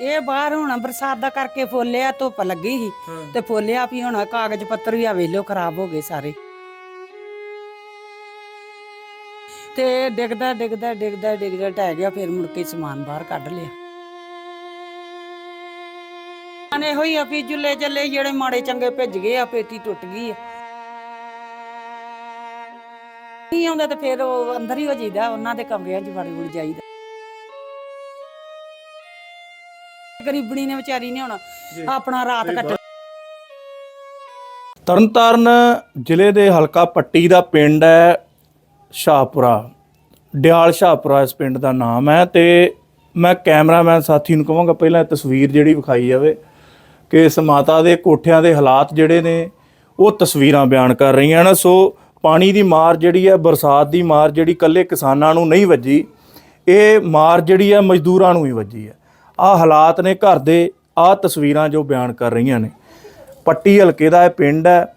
ਇਹ ਬਾਹਰ ਹੁਣ ਬਰਸਾਤ ਦਾ ਕਰਕੇ ਫੋਲਿਆ ਧੁੱਪ ਲੱਗੀ ਸੀ ਤੇ ਫੋਲਿਆ ਵੀ ਹੁਣ ਕਾਗਜ਼ ਪੱਤਰ ਵੀ ਆ ਵੇਲੋ ਖਰਾਬ ਹੋ ਗਏ ਸਾਰੇ। ਤੇ ਡਿੱਗਦਾ ਡਿੱਗਦਾ ਡਿੱਗਦਾ ਡਿੱਗਦਾ ਟਹਿ ਗਿਆ ਫਿਰ ਮੁੜ ਕੇ ਸਮਾਨ ਬਾਹਰ ਕੱਢ ਲਿਆ। ਅਨੇ ਹੋਈ ਆ ਵੀ ਜੁੱਲੇ ਜੱਲੇ ਜਿਹੜੇ ਮਾੜੇ ਚੰਗੇ ਭਿੱਜ ਗਏ ਆ ਪੇਟੀ ਟੁੱਟ ਗਈ ਆ। ਨਹੀਂ ਆਉਂਦਾ ਤੇ ਫਿਰ ਉਹ ਅੰਦਰ ਹੀ ਹੋ ਜਾਈਦਾ ਉਹਨਾਂ ਦੇ ਕਮਰਿਆਂ 'ਚ ਵੜ ਵੜ ਜਾਈਦਾ। ਗਰੀਬਣੀ ਨੇ ਵਿਚਾਰੀ ਨੇ ਹੁਣ ਆਪਣਾ ਰਾਤ ਕੱਟ ਤਰਨਤਾਰਨ ਜ਼ਿਲ੍ਹੇ ਦੇ ਹਲਕਾ ਪੱਟੀ ਦਾ ਪਿੰਡ ਹੈ ਸ਼ਾਹਪੁਰਾ। ਡਿਆਲ ਸ਼ਾਹਪੁਰਾ ਇਸ ਪਿੰਡ ਦਾ ਨਾਮ ਹੈ ਤੇ ਮੈਂ ਕੈਮਰਾਮੈਨ ਸਾਥੀ ਨੂੰ ਕਹਾਂਗਾ ਪਹਿਲਾਂ ਇਹ ਤਸਵੀਰ ਜਿਹੜੀ ਵਿਖਾਈ ਜਾਵੇ ਕਿ ਇਸ ਮਾਤਾ ਦੇ ਕੋਠਿਆਂ ਦੇ ਹਾਲਾਤ ਜਿਹੜੇ ਨੇ ਉਹ ਤਸਵੀਰਾਂ ਬਿਆਨ ਕਰ ਰਹੀਆਂ ਨੇ। ਸੋ ਪਾਣੀ ਦੀ ਮਾਰ ਜਿਹੜੀ ਹੈ ਬਰਸਾਤ ਦੀ ਮਾਰ ਜਿਹੜੀ ਕੱਲੇ ਕਿਸਾਨਾਂ ਨੂੰ ਨਹੀਂ ਵੱਜੀ ਇਹ ਮਾਰ ਜਿਹੜੀ ਹੈ ਮਜ਼ਦੂਰਾਂ ਨੂੰ ਹੀ ਵੱਜੀ ਹੈ। ਆਹ ਹਾਲਾਤ ਨੇ ਘਰ ਦੇ ਆਹ ਤਸਵੀਰਾਂ ਜੋ ਬਿਆਨ ਕਰ ਰਹੀਆਂ ਨੇ। ਪੱਟੀ ਹਲਕੇ ਦਾ ਇਹ ਪਿੰਡ ਹੈ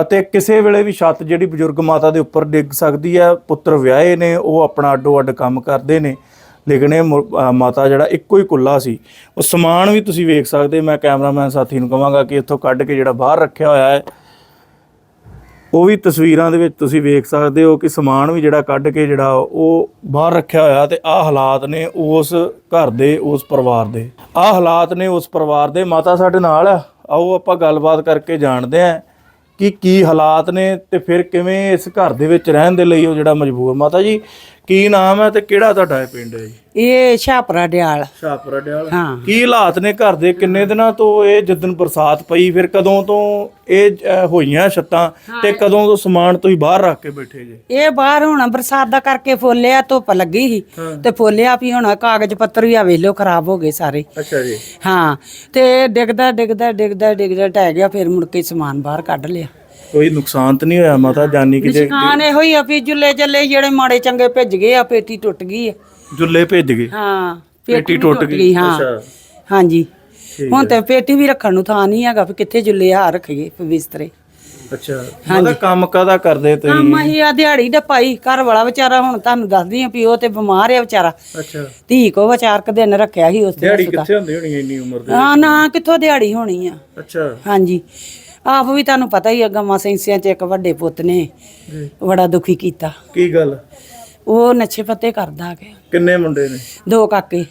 ਅਤੇ ਕਿਸੇ ਵੇਲੇ ਵੀ ਛੱਤ ਜਿਹੜੀ ਬਜ਼ੁਰਗ ਮਾਤਾ ਦੇ ਉੱਪਰ ਡਿੱਗ ਸਕਦੀ ਹੈ, ਪੁੱਤਰ ਵਿਆਹੇ ਨੇ, ਉਹ ਆਪਣਾ ਅੱਡੋ ਅੱਡ ਕੰਮ ਕਰਦੇ ਨੇ। ਲੇਕਿਨ ਇਹ ਮੁ- ਮਾਤਾ ਜਿਹੜਾ ਇੱਕੋ ਹੀ ਕੁੱਲਾ ਸੀ। ਉਹ ਸਮਾਨ ਵੀ ਤੁਸੀਂ ਵੇਖ ਸਕਦੇ, ਮੈਂ ਕੈਮਰਾਮੈਨ ਸਾਥੀ ਨੂੰ ਕਹਾਂਗਾ ਕਿ ਇੱਥੋਂ ਕੱਢ ਕੇ ਜਿਹੜਾ ਬਾਹਰ ਰੱਖਿਆ ਹੋਇਆ ਹੈ ਉਹ ਵੀ ਤਸਵੀਰਾਂ ਦੇ ਵਿੱਚ ਤੁਸੀਂ ਵੇਖ ਸਕਦੇ ਹੋ ਕਿ ਸਮਾਨ ਵੀ ਜਿਹੜਾ ਕੱਢ ਕੇ ਜਿਹੜਾ ਉਹ ਬਾਹਰ ਰੱਖਿਆ ਹੋਇਆ ਤੇ ਆਹ ਹਾਲਾਤ ਨੇ ਉਸ ਘਰ ਦੇ, ਉਸ ਪਰਿਵਾਰ ਦੇ। ਆਹ ਹਾਲਾਤ ਨੇ ਉਸ ਪਰਿਵਾਰ ਦੇ। ਮਾਤਾ ਸਾਡੇ ਨਾਲ ਆਓ ਆਪਾਂ ਗੱਲਬਾਤ ਕਰਕੇ ਜਾਣਦੇ ਆਂ ਕਿ ਕੀ ਹਾਲਾਤ ਨੇ ਤੇ ਫਿਰ ਕਿਵੇਂ ਇਸ ਘਰ ਦੇ ਵਿੱਚ ਰਹਿਣ ਦੇ ਲਈ ਉਹ ਜਿਹੜਾ ਮਜਬੂਰ। ਮਾਤਾ ਜੀ ਕੀ ਨਾਮ ਹੈ ਤੇ ਕਿਹੜਾ ਤੁਹਾਡਾ ਇਹ ਪਿੰਡ ਹੈ ਜੀ? ਇਹ ਛਾਪਰਾ ਡਿਆਲ। ਸ਼ਾਹਪੁਰਾ ਡਿਆਲ। ਹਾਂ। ਕੀ ਹਾਲਾਤ ਨੇ ਘਰ ਦੇ? ਕਿੰਨੇ ਦਿਨਾਂ ਤੋਂ ਇਹ ਜਦੋਂ ਬਰਸਾਤ ਪਈ ਫਿਰ ਕਦੋਂ ਤੋਂ ਇਹ ਹੋਈਆਂ ਛੱਤਾਂ ਤੇ ਕਦੋਂ ਤੋਂ ਸਮਾਨ ਤੁਸੀਂ ਬਾਹਰ ਰੱਖ ਕੇ ਬੈਠੇ ਜੇ? ਇਹ ਬਾਹਰ ਹੁਣ ਬਰਸਾਤ ਦਾ ਕਰਕੇ ਫੋਲਿਆ ਧੁੱਪ ਲੱਗੀ ਸੀ ਤੇ ਫੋਲਿਆ ਵੀ ਹੁਣ ਕਾਗਜ਼ ਪੱਤਰ ਵੀ ਆ ਵੇਲੋ ਖਰਾਬ ਹੋ ਗਏ ਸਾਰੇ। ਅੱਛਾ ਜੀ। ਹਾਂ ਤੇ ਡਿੱਗਦਾ ਡਿੱਗਦਾ ਡਿੱਗਦਾ ਡਿੱਗਦਾ ਟਹਿ ਗਿਆ ਫਿਰ ਮੁੜ ਕੇ ਸਮਾਨ ਬਾਹਰ ਕੱਢ ਲਿਆ। ਕੋਈ ਨੁਕਸਾਨ ਤਾਂ ਨਹੀਂ ਹੋਇਆ ਮਾਤਾ ਜਾਨੀ ਕਿ ਜੇ ਨਿਸ਼ਾਨ ਇਹੋ ਹੀ ਆ ਵੀ ਜੁੱਲੇ ਜੱਲੇ ਜਿਹੜੇ ਮਾੜੇ ਚੰਗੇ ਭਿੱਜ ਗਏ ਆ ਪੇਟੀ ਟੁੱਟ ਗਈ ਆ। ਜੁੱਲੇ ਭੇਜ ਗਏ? ਹਾਂ ਪੇਟੀ ਵੀ ਟੁੱਟ ਗਈ। ਹਾਂ। ਅੱਛਾ। ਹਾਂਜੀ। ਹੁਣ ਤੇ ਪੇਟੀ ਵੀ ਰੱਖਣ ਨੂੰ ਥਾਂ ਨਹੀਂ ਹੈਗਾ ਵੀ ਕਿੱਥੇ ਜੁੱਲੇ ਆ ਰੱਖੀਏ ਬਿਸਤਰੇ। ਅੱਛਾ। ਮਾਤਾ ਕੰਮ ਕਾਦਾ ਕਰਦੇ ਤੁਸੀਂ? ਕੰਮ ਅਸੀਂ ਆ ਦਿਹਾੜੀ ਦਾ ਪਾਈ ਘਰ ਵਾਲਾ ਵਿਚਾਰਾ ਹੁਣ ਤੁਹਾਨੂੰ ਦੱਸਦੀ ਆ ਵੀ ਉਹ ਤੇ ਬਿਮਾਰ ਆ ਵਿਚਾਰਾ। ਅੱਛਾ। ਧੀ ਕੋ ਵਿਚਾਰ ਕ ਦਿਨ ਰੱਖਿਆ ਸੀ ਉਸ ਦਿਨ ਦਿਹਾੜੀ ਕਿੱਥੇ ਹੁੰਦੀ ਹੋਣੀ ਇੰਨੀ ਉਮਰ ਦੇ ਹਾਂ ਨਾ ਕਿੱਥੋਂ ਦਿਹਾੜੀ ਹੋਣੀ ਆ। ਅੱਛਾ। ਹਾਂਜੀ। ਆਪ ਵੀ ਤੁਹਾਨੂੰ ਪਤਾ ਹੀ ਆ ਗਾਵਾਂ ਸੈਂਸੀਆਂ ਚ ਇੱਕ ਵੱਡੇ ਪੁੱਤ ਨੇ ਜੀ। ਬੜਾ ਦੁਖੀ ਕੀਤਾ। ਕੀ ਗੱਲ? ਉਹ ਨਸ਼ੇ ਪੱਤੇ ਕਰਦਾ ਗਿਆ ਕਿੰਨੇ ਮੁੰਡੇ ਨੇ? ਦੋ ਕਾਕੇ।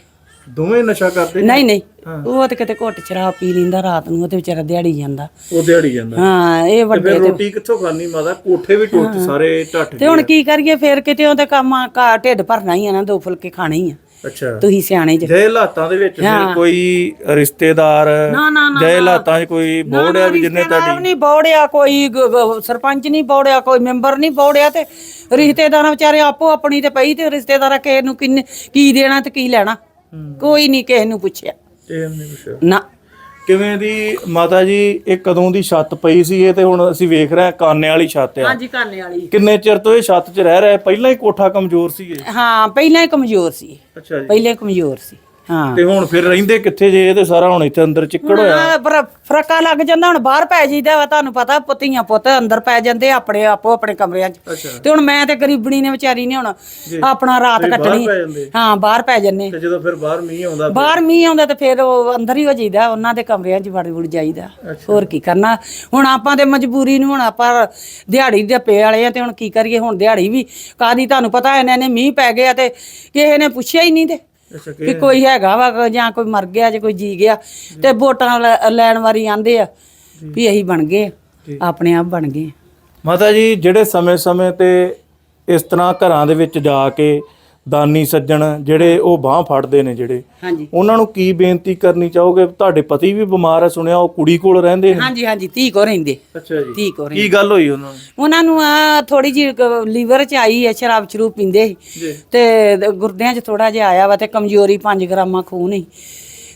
ਦੋਵੇਂ ਨਸ਼ਾ ਕਰਦੇ? ਨਹੀਂ ਨਹੀਂ। ਉਹ ਤੇ ਕਿਤੇ ਘੁੱਟ ਸ਼ਰਾਬ ਪੀ ਲੈਂਦਾ ਰਾਤ ਨੂੰ ਉਹ ਤੇ ਵਿਚਾਰਾ ਦਿਹਾੜੀ ਜਾਂਦਾ। ਉਹ ਦਿਹਾੜੀ ਜਾਂਦਾ। ਹਾਂ ਇਹ ਤੇ ਵੱਡੇ ਫਿਰ ਰੋਟੀ ਕਿੱਥੋਂ ਖਾਣੀ ਮਾਤਾ? ਕੋਠੇ ਵੀ ਟੁੱਟ ਸਾਰੇ ਢੱਟ ਤੇ ਹੁਣ ਕੀ ਕਰੀਏ ਫੇਰ ਕਿਤੇ ਉਹਦੇ ਕੰਮ ਆ ਘਾ- ਢਿੱਡ ਭਰਨਾ ਹੀ ਆ ਨਾ ਦੋ ਫੁਲਕੇ ਖਾਣੇ ਹੀ ਆ। ਅੱਛਾ। ਤੁਸੀਂ ਸਿਆਣੇ ਜੇ। ਜੇ ਹਾਲਾਤਾਂ ਦੇ ਵਿੱਚ ਫਿਰ ਕੋਈ ਰਿਸ਼ਤੇਦਾਰ ਨਾ ਨਾ ਨਾ ਜੇ ਹਾਲਾਤਾਂ 'ਚ ਕੋਈ ਬੋੜਿਆ ਵੀ ਜਿੰਨੇ ਰਿਸ਼ਤੇਦਾਰ ਨਹੀਂ ਬੌੜਿਆ ਕੋਈ ਗ- ਗ- ਸਰਪੰਚ ਨਹੀਂ ਬੌੜਿਆ ਕੋਈ ਮੈਂਬਰ ਨਹੀਂ ਬੌੜਿਆ ਤੇ ਰਿਸ਼ਤੇਦਾਰਾਂ ਵਿਚਾਰੇ ਆਪੋ ਆਪਣੀ ਤੇ ਪਈ ਤੇ ਰਿਸ਼ਤੇਦਾਰਾਂ ਕਿਸੇ ਨੂੰ ਕਿੰਨੇ ਕੀ ਦੇਣਾ ਤੇ ਕੀ ਲੈਣਾ? ਕੋਈ ਨਹੀਂ ਕਿਸੇ ਨੂੰ ਪੁੱਛਿਆ। ਇਹ ਨਹੀਂ ਪੁੱਛਿਆ। ਨਾ। ਕਿਵੇਂ ਦੀ ਮਾਤਾ ਜੀ ਇਹ ਕਦੋਂ ਦੀ ਛੱਤ ਪਈ ਸੀ ਇਹ ਤੇ ਹੁਣ ਅਸੀਂ ਵੇਖ ਰਹੇ ਹਾਂ ਕਾਨੇ ਵਾਲੀ ਛੱਤ ਆ। ਹਾਂਜੀ ਕਾਨੇ ਵਾਲੀ। ਕਿੰਨੇ ਚਿਰ ਤੋਂ ਇਹ ਛੱਤ 'ਚ ਰਹਿ ਰਿਹਾ? ਹੈ? ਪਹਿਲਾਂ ਹੀ ਕੋਠਾ ਕਮਜ਼ੋਰ ਸੀ ਇਹ। ਹਾਂ ਪਹਿਲਾਂ ਹੀ ਕਮਜ਼ੋਰ ਸੀ। ਅੱਛਾ ਜੀ। ਪਹਿਲੇ ਕਮਜ਼ੋਰ ਸੀ। ਹਾਂ। ਤੇ ਹੁਣ ਫਿਰ ਰਹਿੰਦੇ ਕਿੱਥੇ ਜੇ? ਇਹ ਤੇ ਸਾਰਾ ਹੁਣ ਇੱਥੇ ਅੰਦਰ ਚਿੱਕੜ ਹੋਇਆ। ਹਾਂ, ਪਰ ਫਰਕਾ ਲੱਗ ਜਾਂਦਾ ਹੁਣ ਬਾਹਰ ਪੈ ਜੀਦਾ ਵਾ ਤੁਹਾਨੂੰ ਪਤਾ ਪੁੱਤੀਆਂ ਪੁੱਤ ਅੰਦਰ ਪੈ ਜਾਂਦੇ ਆਪਣੇ ਆਪੋ ਆਪਣੇ ਕਮਰਿਆਂ 'ਚ। ਤੇ ਹੁਣ ਮੈਂ ਤੇ ਗਰੀਬਣੀ ਨੇ ਵਿਚਾਰੀ ਨੇ ਹੁਣ ਆਪਣਾ ਰਾਤ ਕੱਟਣੀ। ਪੈ ਜਾਂਦੇ। ਹਾਂ ਬਾਹਰ ਪੈ ਜੰਨੇ ਤੇ ਜਦੋਂ ਫਿਰ ਬਾਹਰ ਮੀਂਹ ਆਉਂਦਾ ਬਾਹਰ ਮੀਂਹ ਆਉਂਦਾ ਤੇ ਫਿਰ ਉਹ ਅੰਦਰ ਹੀ ਹੋ ਜਾਈਦਾ ਉਹਨਾਂ ਦੇ ਕਮਰਿਆਂ 'ਚ ਵੜ ਵੜ ਜਾਈਦਾ ਹੋਰ ਕੀ ਕਰਨਾ? ਹੁਣ ਆਪਾਂ ਤੇ ਮਜਬੂਰੀ ਨੂੰ ਹੁਣ ਆਪਾਂ ਦਿਹਾੜੀ ਦੇ ਪੇ ਵਾਲੇ ਆ ਤੇ ਹੁਣ ਕੀ ਕਰੀਏ? ਹੁਣ ਦਿਹਾੜੀ ਵੀ ਕਾਦੀ ਤੁਹਾਨੂੰ ਪਤਾ ਇਹਨਾਂ ਨੇ ਮੀਂਹ ਪੈ ਗਿਆ ਤੇ ਕਿਸੇ ਨੇ ਪੁੱਛਿਆ ਹੀ ਨਹੀਂ ਤੇ। ਅੱਛਾ ਵੀ ਕੋਈ ਹੈਗਾ ਵਾ ਜਾਂ ਕੋਈ ਮਰ ਗਿਆ ਜਾਂ ਕੋਈ ਜੀ ਗਿਆ ਤੇ ਵੋਟਾਂ ਲੈ- ਲੈਣ ਵਾਰੀ ਆਂਦੇ ਆ ਵੀ ਅਸੀਂ ਬਣ ਗਏ ਆਪਣੇ ਆਪ ਬਣ ਗਏ ਮਾਤਾ ਜੀ ਜਿਹੜੇ ਸਮੇਂ-ਸਮੇਂ ਤੇ ਇਸ ਤਰ੍ਹਾਂ ਘਰਾਂ ਦੇ ਵਿੱਚ ਜਾ ਕੇ ਦਾਨੀ ਸੱਜਣ ਜਿਹੜੇ ਉਹ ਬਾਹ ਫੜਦੇ ਨੇ ਜਿਹੜੇ। ਹਾਂਜੀ। ਉਹਨਾਂ ਨੂੰ ਕੀ ਬੇਨਤੀ ਕਰਨੀ ਚਾਹੋਗੇ? ਤੁਹਾਡੇ ਪਤੀ ਵੀ ਬਿਮਾਰ ਹੈ ਸੁਣਿਆ ਉਹ ਕੁੜੀ ਕੋਲ ਰਹਿੰਦੇ ਨੇ? ਹਾਂਜੀ ਹਾਂਜੀ ਧੀ ਕੋ ਰਹਿੰਦੇ। ਅੱਛਾ ਜੀ। ਧੀ ਕੋ ਰਹਿੰਦੇ। ਕੀ ਗੱਲ ਹੋਈ ਉਹਨਾਂ ਨੂੰ? ਉਹਨਾਂ ਨੂੰ ਆ ਥੋੜੀ ਜੀ ਲੀਵਰ ਚ ਆਈ ਹੈ ਸ਼ਰਾਬ ਸ਼ਰੂਬ ਪੀਂਦੇ ਸੀ। ਜੀ। ਤੇ ਗੁਰਦਿਆਂ ਚ ਥੋੜਾ ਜਿਹਾ ਆਇਆ ਵਾ ਤੇ ਕਮਜ਼ੋਰੀ 5 ਗ੍ਰਾਮਾਂ ਖੂਨ ਹੀ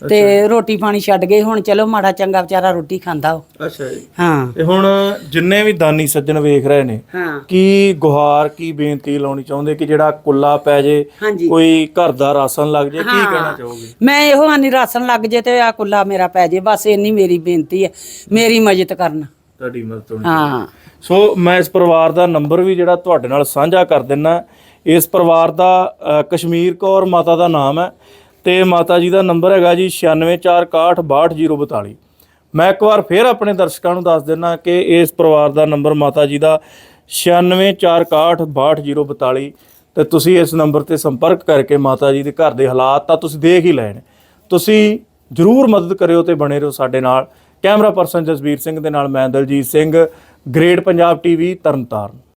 ਤੇ ਰੋਟੀ ਪਾਣੀ ਛੱਡ ਗਏ ਹੁਣ ਚਲੋ ਮਾੜਾ ਚੰਗਾ ਵਿਚਾਰਾ ਰੋਟੀ ਖਾਂਦਾ ਉਹ। ਅੱਛਾ ਜੀ। ਹਾਂ। ਤੇ ਹੁਣ ਜਿੰਨੇ ਵੀ ਦਾਨੀ ਸੱਜਣ ਵੇਖ ਰਹੇ ਨੇ ਹਾਂ। ਕੀ ਗੁਹਾਰ ਕੀ ਬੇਨਤੀ ਲਾਉਣੀ ਚਾਹੁੰਦੇ ਕਿ ਜਿਹੜਾ ਕੁੱਲਾ ਪੈ ਜੇ ਹਾਂਜੀ। ਕੋਈ ਘਰ ਦਾ ਰਾਸ਼ਨ ਲੱਗ ਜੇ ਕੀ ਕਹਿਣਾ ਚਾਹੋਗੇ? ਮੈਂ ਇਹੋ ਆਨੀ ਰਾਸ਼ਨ ਲੱਗ ਜੇ ਤੇ ਆ ਕੁੱਲਾ ਮੇਰਾ ਪੈ ਜੇ ਬਸ ਇੰਨੀ ਮੇਰੀ ਬੇਨਤੀ ਹੈ ਮੇਰੀ ਮਦਦ ਕਰਨ। ਤੁਹਾਡੀ ਮਦਦ ਹੋਣੀ ਹਾਂ। ਸੋ ਮੈਂ ਇਸ ਪਰਿਵਾਰ ਦਾ ਨੰਬਰ ਵੀ ਜਿਹੜਾ ਤੁਹਾਡੇ ਨਾਲ ਸਾਂਝਾ ਕਰ ਦਿੰਨਾ। ਇਸ ਪਰਿਵਾਰ ਦਾ ਅ, ਕਸ਼ਮੀਰ ਕੌਰ ਮਾਤਾ ਦਾ ਨਾਮ ਹੈ। ਤੇ ਮਾਤਾ ਜੀ ਦਾ ਨੰਬਰ ਹੈਗਾ ਜੀ 9646628042 ਮੈਂ ਇੱਕ ਵਾਰ ਫੇਰ ਆਪਣੇ ਦਰਸ਼ਕਾਂ ਨੂੰ ਦੱਸ ਦਿੰਦਾ ਕਿ ਇਸ ਪਰਿਵਾਰ ਦਾ ਨੰਬਰ ਮਾਤਾ ਜੀ ਦਾ 9646628042 ਤੇ ਤੁਸੀਂ ਇਸ ਨੰਬਰ ਤੇ ਸੰਪਰਕ ਕਰਕੇ ਮਾਤਾ ਜੀ ਦੇ ਘਰ ਦੇ ਹਾਲਾਤ ਤਾਂ ਤੁਸੀਂ ਦੇਖ ਹੀ ਲੈਣ ਤੁਸੀਂ ਜਰੂਰ ਮਦਦ ਕਰਿਓ ਤੇ ਬਣੇ ਰਹੋ ਸਾਡੇ ਨਾਲ। ਕੈਮਰਾ ਪਰਸਨ ਜਸਵੀਰ ਸਿੰਘ ਦੇ ਨਾਲ ਮੈਂ ਦਲਜੀਤ ਸਿੰਘ ਗ੍ਰੇਡ ਪੰਜਾਬ ਟੀਵੀ, ਤਰਨਤਾਰਨ।